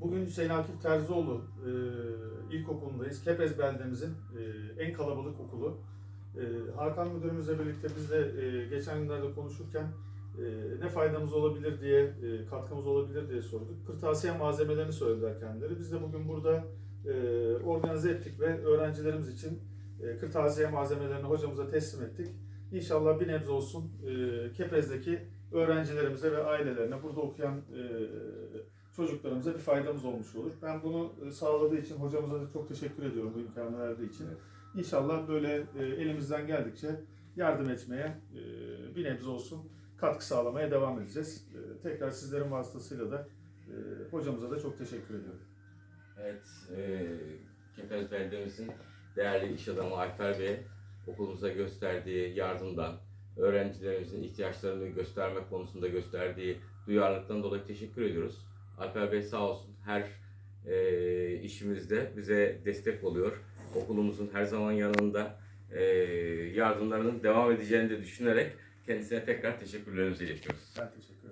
Bugün Hüseyin Akif Terzioğlu e, İlkokulu'ndayız. Kepez beldemizin e, en kalabalık okulu. E, Hakan Müdürümüzle birlikte biz de e, geçen günlerde konuşurken e, ne faydamız olabilir diye, e, katkımız olabilir diye sorduk. Kırtasiye malzemelerini söylediler kendileri. Biz de bugün burada e, organize ettik ve öğrencilerimiz için e, kırtasiye malzemelerini hocamıza teslim ettik. İnşallah bir nebze olsun e, Kepez'deki öğrencilerimize ve ailelerine, burada okuyan e, çocuklarımıza bir faydamız olmuş olur. Ben bunu e, sağladığı için hocamıza da çok teşekkür ediyorum bu imkanı verdiği için. İnşallah böyle e, elimizden geldikçe yardım etmeye e, bir nebze olsun katkı sağlamaya devam edeceğiz. E, Tekrar sizlerin vasıtasıyla da e, hocamıza da çok teşekkür ediyorum. Evet, e, Kepez beldemizin değerli iş adamı Alper Bey okulumuza gösterdiği yardımdan, öğrencilerimizin ihtiyaçlarını göstermek konusunda gösterdiği duyarlılıktan dolayı teşekkür ediyoruz. Alper Bey sağ olsun her e, işimizde bize destek oluyor. Okulumuzun her zaman yanında e, yardımlarının devam edeceğini de düşünerek kendisine tekrar teşekkürlerimizi iletiyoruz. Ben teşekkür ederim.